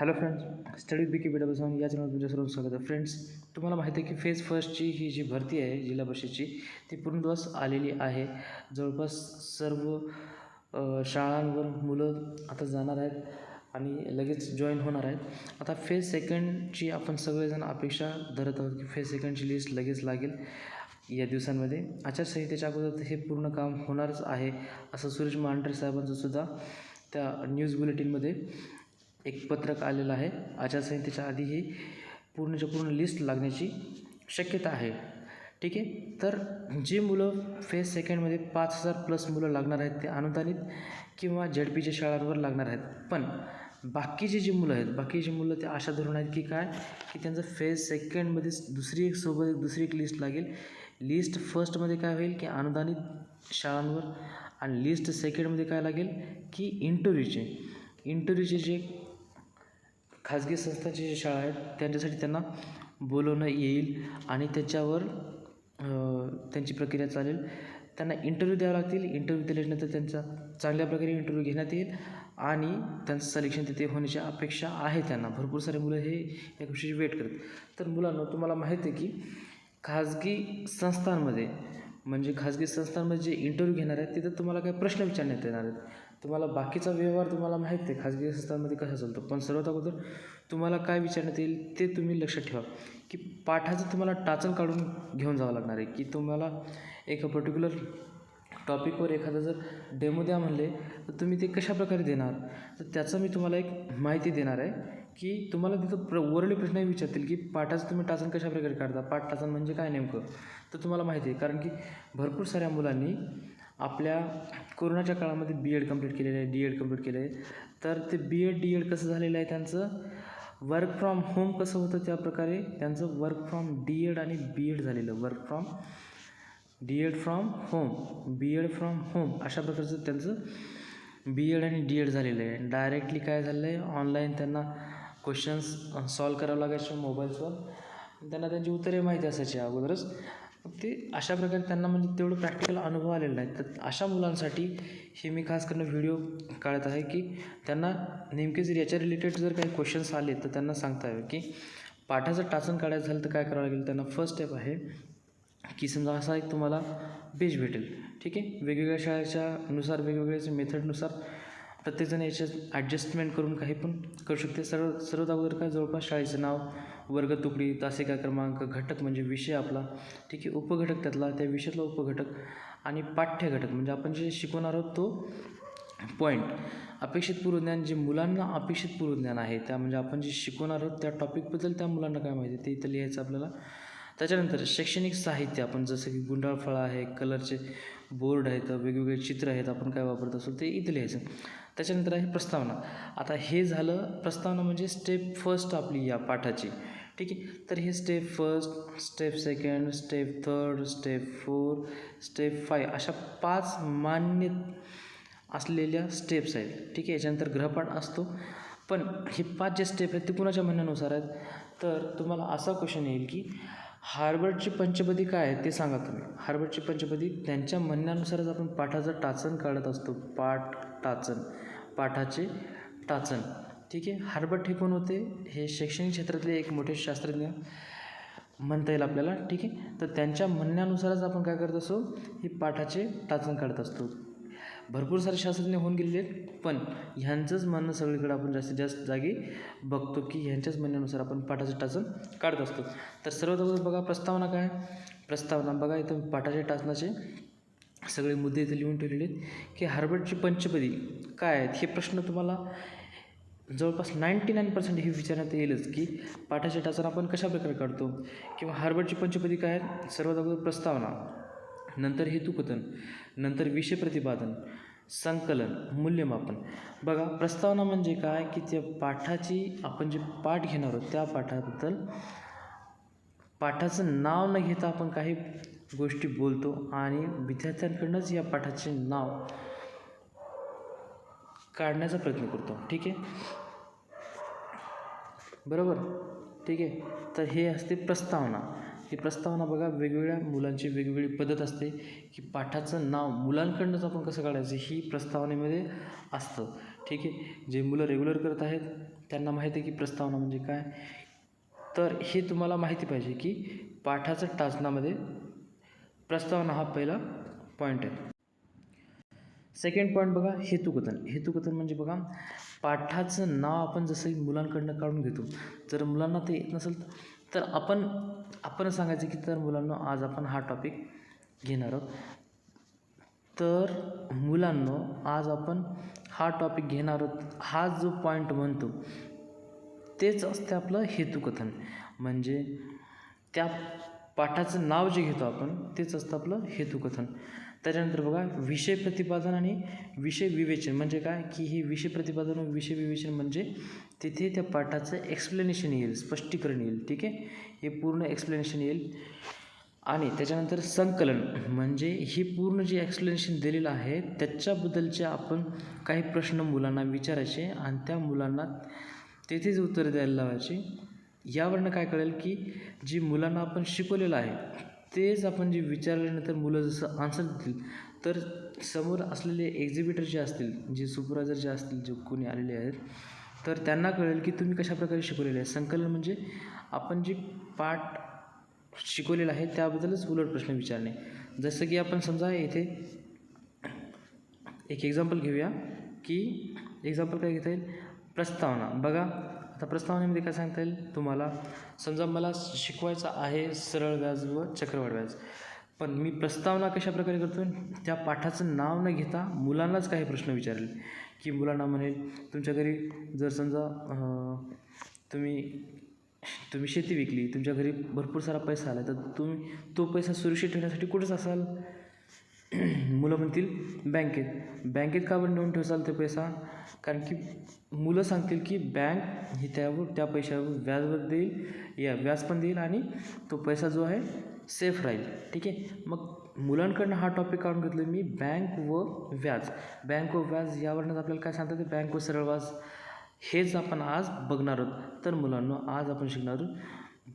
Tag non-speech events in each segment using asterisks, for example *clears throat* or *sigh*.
Hello friends study B K B double seven या चॅनलवर तुमच्या सर्व स्वागत आहे. फ्रेंड्स तुम्हाला माहिती आहे की फेज फर्स्टची ही जी भरती आहे जिल्हा परिषदची ती पूर्ण दिवस आलेली आहे. जवळपास सर्व शाळांवर मुलं आता जाणार आहेत आणि लगेच जॉईन होणार आहेत. आता फेज सेकंडची आपण सगळेजण अपेक्षा धरत आहोत की फेज सेकंडची लिस्ट लगेच लागेल या दिवसांमध्ये. आचारसंहितेच्या अगोदर तर हे पूर्ण काम होणारच आहे असं सुरेश मांढरे साहेबांचं सुद्धा त्या न्यूज बुलेटिनमध्ये एक पत्रक आलेलं आहे. आचारसंहितेच्या आधी ही पूर्णच्या पूर्ण लिस्ट लागण्याची शक्यता आहे. ठीक आहे? तर जे मुलं फेज सेकंडमध्ये पाच हजार प्लस मुलं लागणार आहेत ते अनुदानित किंवा झेडपीच्या शाळांवर लागणार आहेत. पण बाकीचे जे मुलं आहेत बाकीचे मुलं ते अशा धरून आहेत की काय? की त्यांचं फेज सेकंडमध्येच दुसरी एक सोबत एक दुसरी एक लिस्ट लागेल. लिस्ट फर्स्टमध्ये काय होईल की अनुदानित शाळांवर आणि लिस्ट सेकंडमध्ये काय लागेल? की इंटरव्ह्यूचे इंटरव्ह्यूचे जे खाजगी संस्थांची जी शाळा आहेत त्यांच्यासाठी त्यांना बोलवणं येईल आणि त्याच्यावर त्यांची प्रक्रिया चालेल. त्यांना इंटरव्ह्यू द्यावा लागतील. इंटरव्ह्यू दिल्यानंतर त्यांचा चांगल्या प्रकारे इंटरव्ह्यू घेण्यात येईल आणि त्यांचं सलेक्शन तिथे होण्याची अपेक्षा आहे त्यांना. भरपूर सारे मुलं हे या गोष्टीची वेट करतात. तर मुलांना तुम्हाला माहीत आहे की खाजगी संस्थांमध्ये म्हणजे खाजगी संस्थांमध्ये जे इंटरव्ह्यू घेणार आहेत तिथं तुम्हाला काही प्रश्न विचारण्यात येणार आहेत. तुम्हाला बाकीचा व्यवहार तुम्हाला माहीत आहे खाजगी संस्थांमध्ये कसा चालतो? पण सर्वात अगोदर तुम्हाला काय विचारण्यात येईल ते तुम्ही लक्षात ठेवा की पाठाचं तुम्हाला टाचण काढून घेऊन जावं लागणार आहे की तुम्हाला एका पर्टिक्युलर टॉपिकवर एखादं जर डेमो द्या म्हणले तर तुम्ही ते कशाप्रकारे देणार? तर त्याचं मी तुम्हाला एक माहिती देणार आहे की तुम्हाला तिथं प्र वरले प्रश्नही विचारतील की पाठाचं तुम्ही टाचण कशाप्रकारे काढता? पाठ टाचण म्हणजे काय नेमकं? तर तुम्हाला माहिती आहे कारण की भरपूर साऱ्या मुलांनी आपल्या कोरोनाच्या काळामध्ये बी एड कंप्लीट केलेलं आहे डी एड कंप्लीट केलं आहे तर ते बी एड डी एड कसं झालेलं आहे त्यांचं? वर्क फ्रॉम होम कसं होतं त्या प्रकारे त्यांचं वर्क फ्रॉम डी एड आणि बी एड झालेलं. Work from D Ed from home B Ed from home अशा प्रकारचं त्यांचं बी एड आणि डी एड झालेलं आहे. डायरेक्टली काय झालं आहे ऑनलाईन त्यांना क्वेश्चन्स सॉल्व करावं लागायचे मोबाईल्सवर त्यांना त्यांची उत्तरे माहिती असायची अगोदरच. ते अशा प्रकारे त्यांना म्हणजे तेवढं प्रॅक्टिकल अनुभव आलेला नाही तर अशा मुलांसाठी हे मी खास करून व्हिडिओ काढत आहे की त्यांना नेमके जर याच्या रिलेटेड जर काही क्वेश्चन्स आले तर त्यांना सांगता यावे की पाठाचं टाचण काढायचं झालं तर काय करावं लागेल? त्यांना फर्स्ट स्टेप आहे की समजा असा एक तुम्हाला पेज भेटेल. ठीक आहे? वेगवेगळ्या शाळेच्या नुसार वेगवेगळ्या मेथडनुसार प्रत्येकजण याच्यात ॲडजस्टमेंट करून काही पण करू शकते. सर्व सर्वात अगोदर काय जवळपास शाळेचं नाव वर्ग तुकडी तासिका क्रमांक घटक म्हणजे विषय आपला. ठीक आहे उपघटक त्यातला त्या विषयातला उपघटक आणि पाठ्य घटक. म्हणजे आपण जे शिकवणार आहोत तो पॉईंट अपेक्षित पूर्वज्ञान जे मुलांना अपेक्षित पूर्वज्ञान आहे त्या म्हणजे आपण जे शिकवणार आहोत त्या टॉपिकबद्दल त्या मुलांना काय माहिती आहे ते इथं लिहायचं आपल्याला. त्याच्यानंतर शैक्षणिक साहित्य आपण जसं की गुंडाळ फळं आहे कलरचे बोर्ड आहेत वेगवेगळे चित्र आहेत आपण काय वापरत असो ते इथं लिहायचं. त्याच्यानंतर आहे प्रस्तावना. आता हे झालं प्रस्तावना म्हणजे स्टेप फर्स्ट आपली या पाठाची. ठीक आहे? तर हे step first step second step third step four step five अशा पाच मान्य असलेल्या स्टेप्स आहेत. ठीक आहे? याच्यानंतर ग्रहपाठ असतो. पण हे पाच जे स्टेप आहेत ते कुणाच्या म्हणण्यानुसार आहेत? तर तुम्हाला असा क्वेश्चन येईल की हार्वर्डची पंचपदी काय आहे ते सांगा तुम्ही. हार्वर्डची पंचपदी त्यांच्या म्हणण्यानुसारच आपण पाठाचं टाचण काढत असतो. पाठ टाचण. पाठाचे टाचण. ठीक आहे? हार्बर्ट हे कोण होते? हे शैक्षणिक क्षेत्रातले एक मोठे शास्त्रज्ञ म्हणता येईल आपल्याला. ठीक आहे? तर त्यांच्या म्हणण्यानुसारच आपण काय करत असतो? ही पाठाचे टाचण काढत असतो. भरपूर सारे शास्त्रज्ञ होऊन गेलेले आहेत पण ह्यांचंच म्हणणं सगळीकडे आपण जास्तीत जास्त जागी बघतो की ह्यांच्याच म्हणण्यानुसार आपण पाठाचं टाचण काढत असतो. तर सर्वात अगोदर बघा प्रस्तावना काय? प्रस्तावना बघा इथं पाठाच्या टाचनाचे सगळे मुद्दे इथे लिहून ठेवलेले आहेत की हार्वर्डची पंचपदी काय आहेत? हे प्रश्न तुम्हाला जवळपास नाईंटी नाईन पर्सेंट हे विचारण्यात येईलच की पाठाच्या टाचन आपण कशा प्रकारे काढतो किंवा हार्वर्डची पंचपदी काय आहेत? सर्वात अगोदर प्रस्तावना नंतर हेतुकथन नंतर विषय प्रतिपादन संकलन मूल्यमापन. बघा प्रस्तावना म्हणजे काय? की त्या पाठाची आपण जे पाठ घेणार आहोत त्या पाठाबद्दल पाठाचं नाव न घेता आपण काही गोष्टी बोलतो आणि विद्यार्थ्यांकडूनच या पाठाचे नाव काढण्याचा प्रयत्न करतो. ठीक आहे? बरोबर? ठीक आहे? तर हे असते प्रस्तावना. ही प्रस्तावना बघा वेगवेगळ्या मुलांची वेगवेगळी पद्धत असते की पाठाचं नाव मुलांकडनंच आपण कसं काढायचं ही प्रस्तावनेमध्ये असतं. ठीक आहे? जे मुलं रेग्युलर करत आहेत त्यांना माहिती आहे की प्रस्तावना म्हणजे काय? तर हे तुम्हाला माहिती पाहिजे की पाठाचं टाचनामध्ये प्रस्तावना हा पहिला पॉईंट आहे. सेकंड पॉईंट बघा हेतुकथन. हेतुकथन म्हणजे बघा पाठाचं नाव आपण जसं मुलांकडनं काढून घेतो जर मुलांना ते येत नसेल तर आपण आपण सांगायचं की तर मुलांना आज आपण हा टॉपिक घेणार आहोत. तर मुलांनो आज आपण हा टॉपिक घेणार आहोत. हा जो पॉईंट म्हणतो तेच असते आपलं हेतुकथन. म्हणजे त्या पाठाचं नाव जे घेतो आपण तेच असतं आपलं हेतुकथन. त्याच्यानंतर बघा विषय प्रतिपादन आणि विषय विवेचन म्हणजे काय? की हे विषय प्रतिपादन व विषय विवेचन म्हणजे तिथे त्या पाठाचं एक्सप्लेनेशन येईल स्पष्टीकरण येईल ठीक आहे? हे पूर्ण एक्सप्लेनेशन येईल. आणि त्याच्यानंतर संकलन म्हणजे ही पूर्ण जे एक्सप्लेनेशन दिलेलं आहे त्याच्याबद्दलचे आपण काही प्रश्न मुलांना विचारायचे आणि त्या मुलांना तेथेच उत्तर द्यायला लावायचे. यावरनं काय कळेल की जी मुलांना आपण शिकवलेलं आहे तेच आपण जे विचारल्यानंतर मुलं जसं आन्सर देतील तर समोर असलेले एक्झिबिटर जे असतील जे सुपरवायझर जे असतील जे कोणी आलेले आहेत तर त्यांना कळेल की तुम्ही कशाप्रकारे शिकवलेले आहे संकलन म्हणजे आपण जे पाठ शिकवलेलं आहे त्याबद्दलच उलट प्रश्न विचारणे. जसं की आपण समजा येथे एक एक्झाम्पल घेऊया की एक्झाम्पल काय घेता येईल? प्रस्तावना. बघा आता प्रस्तावनेमध्ये काय सांगता येईल? तुम्हाला समजा मला शिकवायचं आहे सरळ व्याज व चक्रवाढ व्याज. पण मी प्रस्तावना कशा प्रकारे करतो त्या पाठाचं नाव न घेता मुलांनाच काही प्रश्न विचारेल. की मुलांना म्हणेल तुमच्या घरी जर समजा तुम्ही तुम्ही शेती विकली तुमच्या घरी भरपूर सारा पैसा आला तर तुम्ही तो पैसा सुरक्षित ठेवण्यासाठी कुठेच असाल? *clears throat* मुलं म्हणतील बँकेत. बँकेत का बरं नेऊन ठेवसाल ते पैसा? कारण की मुलं सांगतील की बँक ही त्यावर त्या पैशावर व्याजवर देईल या व्याज पण देईल आणि तो पैसा जो आहे सेफ राहील. ठीक आहे? मग मुलांकडनं हा टॉपिक काढून घेतलं मी बँक व व्याज. बँक व व्याज यावरनंच आपल्याला काय सांगतात ते बँक व सरळ व्याज हेच आपण आज बघणार आहोत. तर मुलांना आज आपण शिकणार आहोत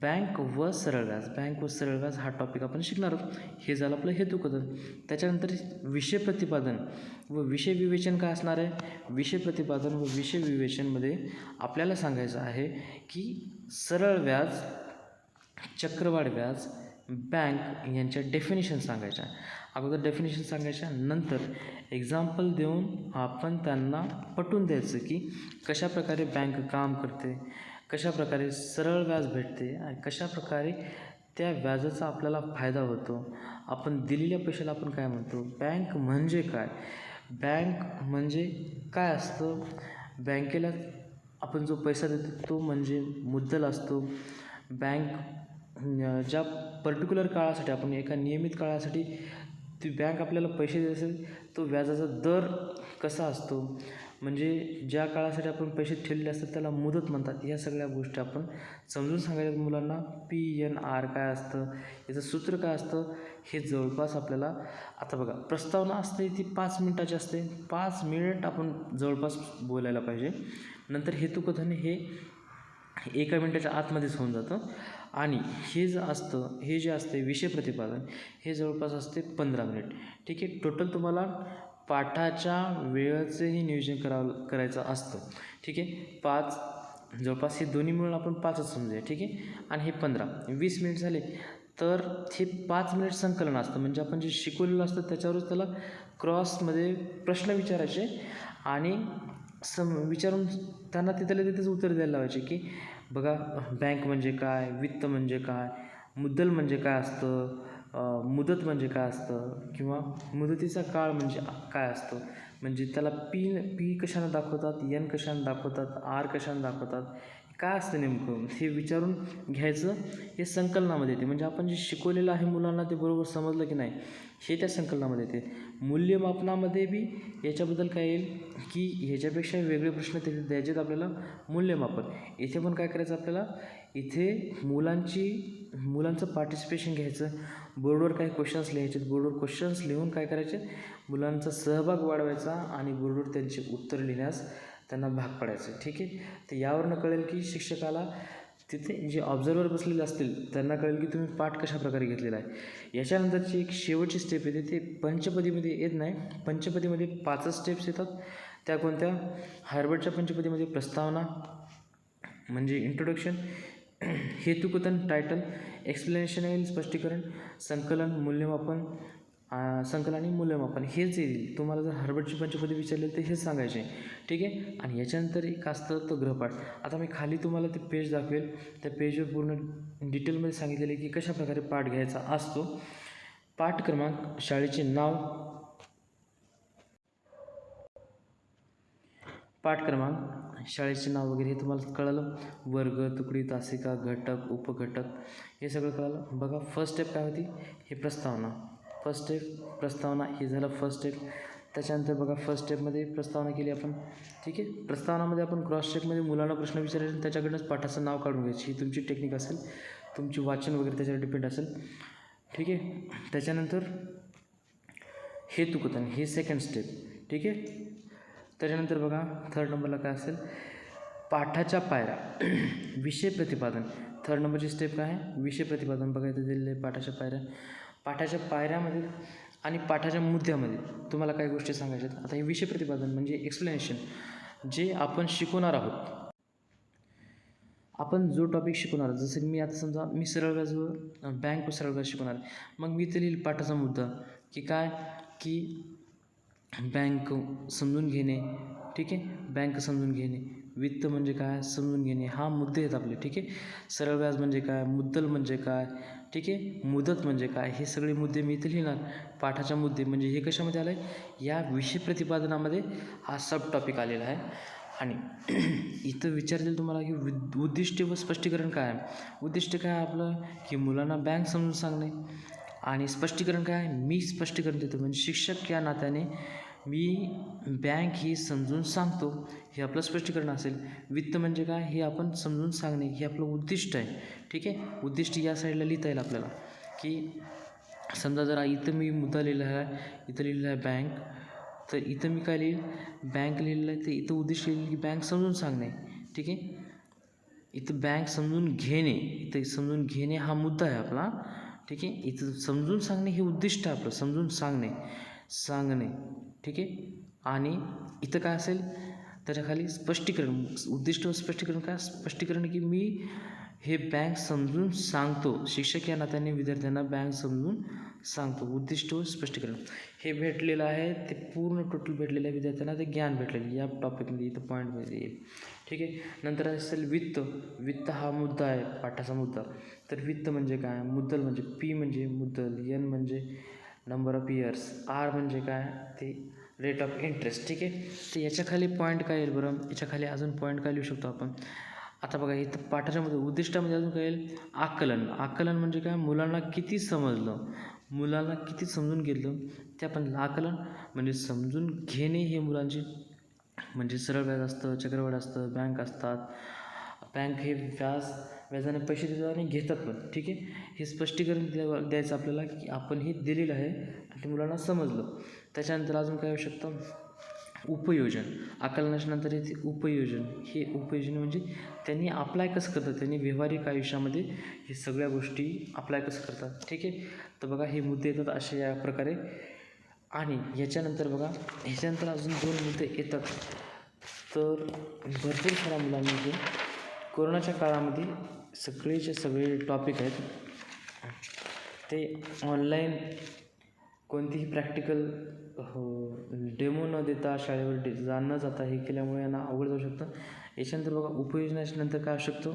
बँक व सरळ व्याज. बँक व सरळ व्याज हा टॉपिक आपण शिकणार आहोत हे झालं आपलं हेतुकथन त्याच्यानंतर विषय प्रतिपादन व विषय विवेचन काय असणार आहे? विषय प्रतिपादन व विषय विवेचनमध्ये आपल्याला सांगायचं आहे की सरळ व्याज चक्रवाढ व्याज बँक यांच्या डेफिनेशन सांगायच्या. अगोदर डेफिनेशन सांगायच्या नंतर एक्झाम्पल देऊन आपण त्यांना पटवून द्यायचं की कशाप्रकारे बँक काम करते. कशाप्रकारे सरळ व्याज भेटते आणि कशाप्रकारे त्या व्याजाचा आपल्याला फायदा होतो? आपण दिलेल्या पैशाला आपण काय म्हणतो? बँक म्हणजे काय? बँक म्हणजे काय असतं? बँकेला आपण जो पैसा देतो तो म्हणजे मुद्दल असतो. बँक ज्या पर्टिक्युलर काळासाठी आपण एका नियमित काळासाठी ती बँक आपल्याला पैसे देत असेल तो व्याजाचा दर कसा असतो? म्हणजे ज्या काळासाठी आपण पैसे ठेवलेले असतात त्याला मुदत म्हणतात. या सगळ्या गोष्टी आपण समजून सांगायच्या मुलांना. पी एन आर काय असतं? याचं सूत्र काय असतं? हे जवळपास आपल्याला आता बघा प्रस्तावना असते ती पाच मिनटाची असते. पाच मिनिट आपण जवळपास बोलायला पाहिजे. नंतर हेतुकथन हे एका मिनटाच्या आतमध्येच होऊन जातं. आणि हे जे असतं हे जे असते विषय प्रतिपादन हे जवळपास असते पंधरा मिनिट. ठीक आहे? टोटल तुम्हाला पाठाच्या वेळेचंही नियोजन करावं करायचं असतं. ठीक आहे? पाच जवळपास हे दोन्ही मिळून आपण पाचच समजूया. ठीक आहे? आणि हे पंधरा. वीस मिनिट झाले. तर हे पाच मिनिट संकलन असतं. म्हणजे आपण जे शिकवलेलं असतं त्याच्यावरच त्याला क्रॉसमध्ये प्रश्न विचारायचे आणि सम विचारून त्यांना तिथल्या तिथेच उत्तर द्यायला लावायचे की बघा बँक म्हणजे काय? वित्त म्हणजे काय? मुद्दल म्हणजे काय असतं? मुदत म्हणजे काय असतं? किंवा मुदतीचा काळ म्हणजे काय असतो? म्हणजे त्याला पी पी कशानं दाखवतात? यन कशानं दाखवतात? आर कशानं दाखवतात? काय असतं नेमकं? हे विचारून घ्यायचं हे संकलनामध्ये येते. म्हणजे आपण जे शिकवलेलं आहे मुलांना ते बरोबर समजलं की नाही हे त्या संकलनामध्ये येते. मूल्यमापनामध्ये बी याच्याबद्दल काय येईल? की ह्याच्यापेक्षा वेगळे प्रश्न ते द्यायचेत आपल्याला मूल्यमापन. इथे पण काय करायचं आपल्याला? इथे मुलांची मुलांचं पार्टिसिपेशन घ्यायचं. बोर्डवर काही क्वेश्चन्स लिहायचे. बोर्डवर क्वेश्चन्स लिहून काय करायचे? मुलांचा सहभाग वाढवायचा आणि बोर्डवर त्यांचे उत्तर लिहिण्यास त्यांना भाग पाडायचं. ठीक आहे? तर यावरनं कळेल की शिक्षकाला तिथे जे ऑब्झर्वर बसलेले असतील त्यांना कळेल की तुम्ही पाठ कशा प्रकारे घेतलेला आहे. याच्यानंतरची एक शेवटची स्टेप येते. ते पंचपदीमध्ये येत नाही. पंचपदीमध्ये पाचच स्टेप्स येतात. त्या कोणत्या? हार्वर्डच्या पंचपदीमध्ये प्रस्तावना म्हणजे इंट्रोडक्शन हेतुकथन टायटल एक्सप्लेनेशन येईल स्पष्टीकरण संकलन मूल्यमापन संकलन आणि मूल्यमापन. हेच येईल तुम्हाला जर हार्वर्डची पंचपदी विचारले तर हेच सांगायचे ठीक आहे? आणि याच्यानंतर एक असतं तो गृहपाठ आता मी खाली तुम्हाला ते पेज दाखवेल. त्या पेजवर पूर्ण डिटेलमध्ये सांगितलेले की कशाप्रकारे पाठ घ्यायचा असतो. पाठ क्रमांक शाळेचे नाव. पाठ क्रमांक शाळेचे नाव वगैरे हे तुम्हाला कळलं? वर्ग तुकडी तासिका घटक उपघटक हे सगळं कळलं? बघा फर्स्ट स्टेप काय होती? हे प्रस्तावना. फर्स्ट स्टेप प्रस्तावना. हे झालं फर्स्ट स्टेप त्याच्यानंतर बघा फर्स्ट स्टेपमध्ये प्रस्तावना केली आपण. ठीक आहे? प्रस्तावनामध्ये आपण क्रॉस चेकमध्ये मुलांना प्रश्न विचारायचे आणि त्याच्याकडनंच पाठाचं नाव काढून घ्यायची. ही तुमची टेक्निक असेल तुमची वाचन वगैरे त्याच्यावर डिपेंड असेल. ठीक आहे? त्याच्यानंतर हेतुकथन हे सेकंड स्टेप ठीक आहे? त्याच्यानंतर बघा थर्ड नंबरला काय असेल? पाठाच्या पायऱ्या. *clears throat* विषय प्रतिपादन. थर्ड नंबरची स्टेप काय आहे? विषय प्रतिपादन. बघा इथे दिलेलं आहे पाठाच्या पायऱ्या. पाठाच्या पायऱ्यामध्ये आणि पाठाच्या मुद्द्यामध्ये तुम्हाला काही गोष्टी सांगायच्या आहेत. आता हे विषय प्रतिपादन म्हणजे एक्सप्लेनेशन जे आपण शिकवणार आहोत. आपण जो टॉपिक शिकवणार आहोत, जसं की मी आता समजा मी सरळ व्याजवर बँक सरळ व्याज शिकवणार आहे. मग मी ते लिहिल पाठाचा मुद्दा. की काय? की बँक समजून घेणे ठीक आहे? बँक समजून घेणे. वित्त म्हणजे काय? समजून घेणे. हा मुद्दे आहेत आपले ठीक आहे? सरळ व्याज म्हणजे काय? मुद्दल म्हणजे काय? ठीक आहे? मुदत म्हणजे काय? हे सगळे मुद्दे मी इथे लिहिणार. पाठाच्या मुद्दे म्हणजे हे कशामध्ये आलं आहे या विषय प्रतिपादनामध्ये हा सब टॉपिक आलेला आहे. आणि *clears throat* इथं विचारतील तुम्हाला की विद उद्दिष्ट व स्पष्टीकरण काय? आहे उद्दिष्ट काय आहे आपलं? की मुलांना बँक समजून सांगणे. आणि स्पष्टीकरण काय? आहे? मी स्पष्टीकरण देतो. म्हणजे शिक्षक या नात्याने मी बँक ही समजून सांगतो हे आपलं स्पष्टीकरण असेल. वित्त म्हणजे काय? हे आपण समजून सांगणे हे आपलं उद्दिष्ट आहे. ठीक आहे? उद्दिष्ट या साईडला लिहिता येईल आपल्याला. की समजा जरा इथं मी मुद्दा लिहिला आहे इथं लिहिलेला आहे बँक तर इथं मी काय लिहिलं? बँक लिहिलेलं आहे तर इथं उद्दिष्ट लिहिलं की बँक समजून सांगणे. ठीक आहे? इथं बँक समजून घेणे इथं समजून घेणे हा मुद्दा आहे आपला. ठीक आहे? इथं समजून सांगणे हे उद्दिष्ट आहे आपलं समजून सांगणे. सांगणे. ठीक आहे? आणि इथं काय असेल? त्याच्याखाली स्पष्टीकरण उद्दिष्ट व स्पष्टीकरण काय? स्पष्टीकरण की मी हे बँक समजून सांगतो. शिक्षक या नात्याने विद्यार्थ्यांना बँक समजून सांगतो. उद्दिष्ट व स्पष्टीकरण. हे भेटलेलं आहे ते पूर्ण टोटल भेटलेलं आहे विद्यार्थ्यांना ते ज्ञान भेटलेलं या टॉपिकमध्ये इथं पॉईंटमध्ये येईल. ठीक आहे? नंतर असेल वित्त. वित्त हा मुद्दा आहे पाठाचा मुद्दा. तर वित्त म्हणजे काय? मुद्दल म्हणजे पी म्हणजे मुद्दल एन म्हणजे नंबर ऑफ इयर्स आर म्हणजे काय? ते रेट ऑफ इंटरेस्ट ठीक आहे? तर याच्याखाली पॉईंट काय येईल बरं? याच्याखाली अजून पॉईंट काय लिहू शकतो आपण? आता बघा इथं पाठाच्यामध्ये उद्दिष्टामध्ये अजून काय येईल? आकलन. आकलन म्हणजे काय? मुलांना किती समजलं? मुलांना किती समजून घेतलं? ते आपण आकलन म्हणजे समजून घेणे हे मुलांची म्हणजे सरळ व्याज असतं चक्रवाढ असतं बँक असतात. बँक हे व्याज व्याजाने पैसे देतात आणि घेतात पण ठीक आहे? हे स्पष्टीकरण द्या द्यायचं आपल्याला की आपण हे दिलेलं आहे आणि ते मुलांना समजलं. त्याच्यानंतर अजून काय होऊ शकतं? उपयोजन. आकलनाच्यानंतर येते उपयोजन. हे उपयोजन म्हणजे त्यांनी अप्लाय कसं करतात? त्यांनी व्यावहारिक आयुष्यामध्ये हे सगळ्या गोष्टी अप्लाय कसं करतात? ठीक आहे? तर बघा हे मुद्दे येतात अशा या प्रकारे. आणि याच्यानंतर बघा ह्याच्यानंतर अजून दोन मुद्दे येतात. तर भरपूर साऱ्या मुलांमध्ये कोरोनाच्या काळामध्ये सगळेचे सगळे टॉपिक आहेत. ते ऑनलाईन कोणतीही प्रॅक्टिकल डेमो हो, न देता शाळेवर डे जाणं न जाता हे केल्यामुळे यांना अवघड जाऊ शकतं. याच्यानंतर बघा उपयोजनाच्या नंतर काय असू शकतो?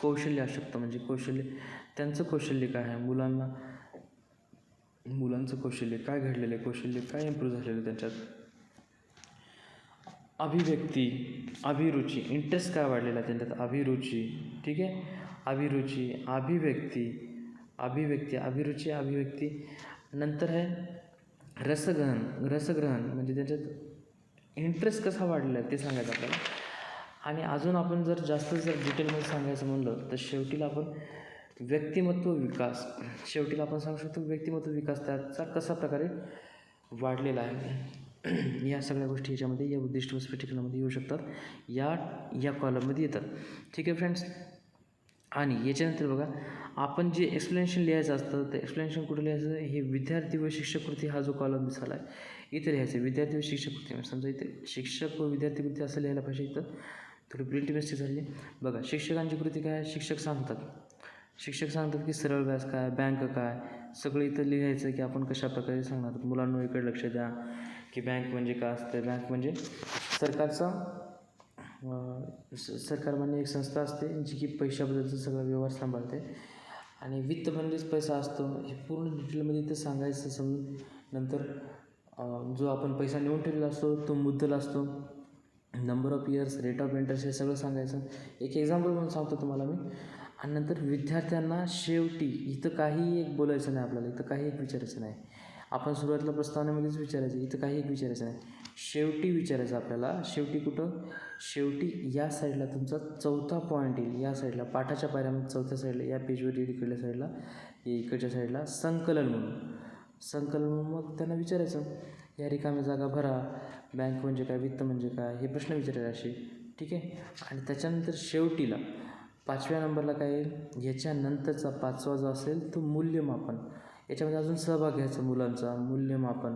कौशल्य असू शकतं. म्हणजे कौशल्य त्यांचं कौशल्य काय आहे? मुलांना मुलांचं कौशल्य काय घडलेलं आहे? कौशल्य काय इम्प्रूव्ह झालेलं आहे त्यांच्यात? अभिव्यक्ती अभिरुची इंटरेस्ट काय वाढलेला आहे त्यांच्यात? अभिरुची ठीक आहे? अभिरुची अभिव्यक्ती अभिव्यक्ती अभिरुची अभिव्यक्ती नंतर आहे रसग्रहण रसग्रहण म्हणजे त्याच्यात इंटरेस्ट कसा वाढलेला आहे ते सांगायचं आपल्याला. आणि अजून आपण जर जास्त जर डिटेलमध्ये सांगायचं म्हणलं तर शेवटीला आपण व्यक्तिमत्व विकास शेवटीला आपण सांगू शकतो व्यक्तिमत्व विकास त्याचा कसा प्रकारे वाढलेला आहे. *clears throat* या सगळ्या गोष्टी याच्यामध्ये या उद्दिष्ट व स्फटिकनामध्ये येऊ शकतात. या या कॉलममध्ये येतात. ठीक आहे फ्रेंड्स आणि याच्यानंतर बघा आपण जे एक्सप्लेनेशन लिहायचं असतं तर एक्सप्लेनेशन कुठं लिहायचं? हे विद्यार्थी व शिक्षककृती हा जो कॉलम दिसाला आहे इथं लिहायचं विद्यार्थी व शिक्षककृती म्हणजे समजा इथे शिक्षक व विद्यार्थी कृती असं लिहायला पाहिजे इथं. थोडी प्रिंट मिस्टेक झाली. बघा शिक्षकांची कृती काय? शिक्षक सांगतात. शिक्षक सांगतात की सरळ व्याज काय? बँक काय? सगळं इथं लिहायचं की आपण कशा प्रकारे सांगणार? मुलांना इकडे लक्ष द्या. की बँक म्हणजे काय असतं? बँक म्हणजे सरकारचा सरकार म्हणजे एक संस्था असते जी की पैशाबद्दलचं सगळं व्यवहार सांभाळते. आणि वित्त म्हणजेच पैसा असतो हे पूर्ण डिटेलमध्ये इथं सांगायचं समजून नंतर जो आपण पैसा नेऊन ठेवलेला असतो तो मुद्दल असतो. Number of years rate of interest हे सगळं सांगायचं. एक एक्झाम्पल म्हणून सांगतो तुम्हाला मी. आणि नंतर विद्यार्थ्यांना शेवटी इथं काही एक बोलायचं नाही आपल्याला इथं काही एक विचारायचं नाही. आपण सुरुवातीला प्रस्तावनेमध्येच विचारायचं इथं काही एक विचारायचं नाही. शेवटी विचारायचं आपल्याला. शेवटी कुठं? शेवटी या साईडला तुमचा चौथा पॉईंट येईल. या साईडला पाठाच्या पायऱ्यामध्ये चौथ्या साईडला या पेजवर येईल इकडल्या साईडला इकडच्या साईडला संकलन म्हणून. संकलन म्हणून मग त्यांना विचारायचं या रिकाम्या जागा भरा बँक म्हणजे काय वित्त म्हणजे काय हे प्रश्न विचारायचे असे. ठीक आहे? आणि त्याच्यानंतर शेवटीला पाचव्या नंबरला काय येईल? याच्यानंतरचा पाचवा जो असेल तो मूल्यमापन. याच्यामध्ये अजून सहभाग घ्यायचा मुलांचा मूल्यमापन.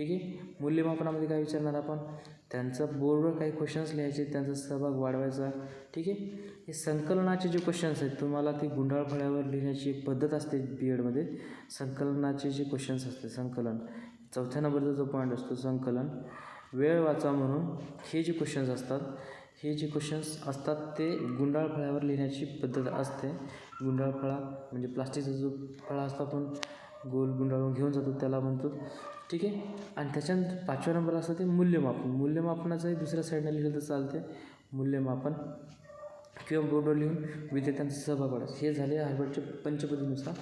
ठीक आहे मूल्यमापनामध्ये काय विचारणार आपण? त्यांचं बोर्डवर काही क्वेश्चन्स लिहायचे त्यांचा सहभाग वाढवायचा. ठीक आहे? हे संकलनाचे जे क्वेश्चन्स आहेत तुम्हाला ती गुंडाळ फळ्यावर लिहिण्याची पद्धत असते बी एडमध्ये संकलनाचे जे क्वेश्चन्स असते संकलन. चौथ्या नंबरचा जो पॉईंट असतो संकलन. वेळ वाचा म्हणून हे जे क्वेश्चन्स असतात हे जे क्वेश्चन्स असतात ते गुंडाळ फळ्यावर लिहिण्याची पद्धत असते. गुंडाळ फळा म्हणजे प्लास्टिकचा जो फळा असतो आपण गोल गुंडाळून घेऊन जातो त्याला म्हणतो. ठीक आहे? आणि त्याच्यानंतर पाचव्या नंबरला असतं ते मूल्यमापन. मूल्यमापनाचंही दुसऱ्या साईडनं लिहिलं तर चालते मूल्यमापन किंवा बोर्डवर लिहून विद्यार्थ्यांचा सहभाग वाढायचा हे झाले हार्वर्डच्या पंचपदीनुसार.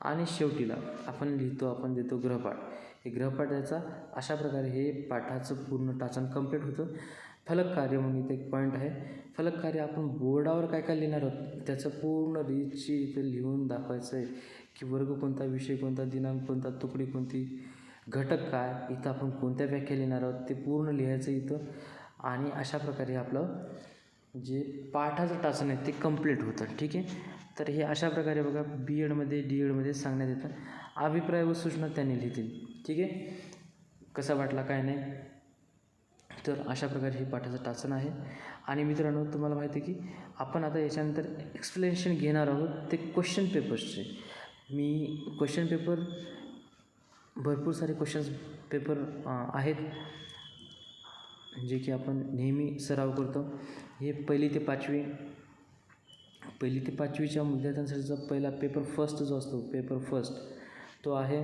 आणि शेवटीला आपण लिहितो आपण देतो ग्रहपाठ. हे ग्रहपाठाचा अशा प्रकारे हे पाठाचं पूर्ण टाचन कंप्लीट होतं. फलक कार्य म्हणून इथे एक पॉईंट आहे. फलक कार्य आपण बोर्डावर काय काय लिहिणार आहोत? त्याचं पूर्ण रीतची इथे लिहून दाखवायचं आहे की वर्ग कोणता विषय कोणता दिनांक कोणता तुकडी कोणती घटक काय इथं आपण कोणत्या व्याख्या लिहिणार आहोत ते पूर्ण लिहायचं इथं. आणि अशा प्रकारे आपलं जे पाठाचं टाचन आहे ते कंप्लीट होतं. ठीक आहे? तर हे अशा प्रकारे बघा बी एडमध्ये डी एडमध्ये सांगण्यात येतं. अभिप्राय व सूचना त्यांनी लिहितील. ठीक आहे? कसा वाटला काय नाही? तर अशा प्रकारे हे पाठाचं टाचन आहे. आणि मित्रांनो तुम्हाला माहिती आहे की आपण आता याच्यानंतर एक्सप्लेनेशन घेणार आहोत ते क्वेश्चन पेपर्सचे मी क्वेश्चन पेपर भरपूर सारे क्वेश्चन्स पेपर आहेत. जे की आपण नेहमी सराव करतो. हे पहिली ते पाचवी पहिली ते पाचवीच्या विद्यार्थ्यांसाठीचा पहिला पेपर फर्स्ट जो असतो पेपर फर्स्ट तो आहे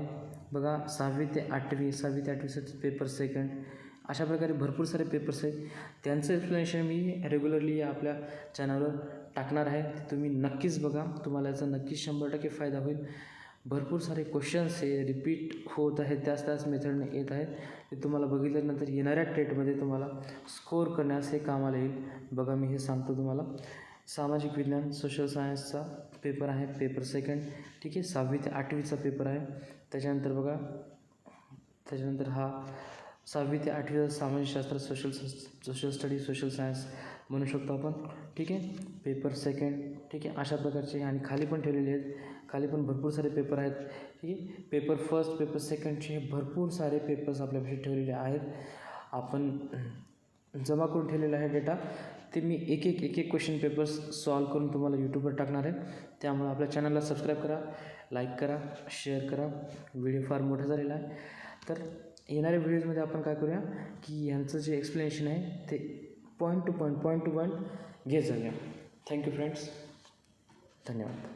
बघा सहावी ते आठवी सहावी ते आठवीसाठी पेपर सेकंड अशा प्रकारे भरपूर सारे पेपर्स आहेत. त्यांचं एक्सप्लेनेशन मी रेग्युलरली आपल्या चॅनलवर टाकणार आहे ते तुम्ही नक्कीच बघा. तुम्हाला याचा नक्कीच शंभर टक्के फायदा होईल. भरपूर सारे क्वेश्चन्स हे रिपीट होत आहेत त्याच त्याच मेथडने येत आहेत. ते तुम्हाला बघितल्यानंतर येणाऱ्या टेटमध्ये तुम्हाला स्कोअर करण्यास हे कामाला येईल. बघा मी हे सांगतो तुम्हाला. सामाजिक विज्ञान सोशल सायन्सचा पेपर आहे पेपर सेकंड ठीक आहे सहावी ते आठवीचा पेपर आहे. त्याच्यानंतर बघा त्याच्यानंतर हा सहावी ते आठवीचा सामाजिकशास्त्र social social study social science म्हणू शकतो आपण. ठीक आहे? पेपर सेकंड ठीक आहे? अशा प्रकारचे आणि खाली पण ठेवलेले आहेत. खाली पण भरपूर सारे पेपर आहेत. ठीक आहे? पेपर फर्स्ट पेपर सेकंडचे भरपूर सारे पेपर्स आपल्यापाशी ठेवलेले आहेत. आपण जमा करून ठेवलेला आहे डेटा ते मी एक एक एक एक क्वेश्चन पेपर्स सॉल्व करून तुम्हाला यूट्यूबवर टाकणार आहे. त्यामुळे आपल्या चॅनलला सबस्क्राईब करा लाईक करा शेअर करा. व्हिडिओ फार मोठा झालेला आहे. तर येणाऱ्या व्हिडिओजमध्ये आपण काय करूया की यांचं जे एक्सप्लेनेशन आहे ते point to point point to point घेत जाऊया. थँक्यू फ्रेंड्स धन्यवाद.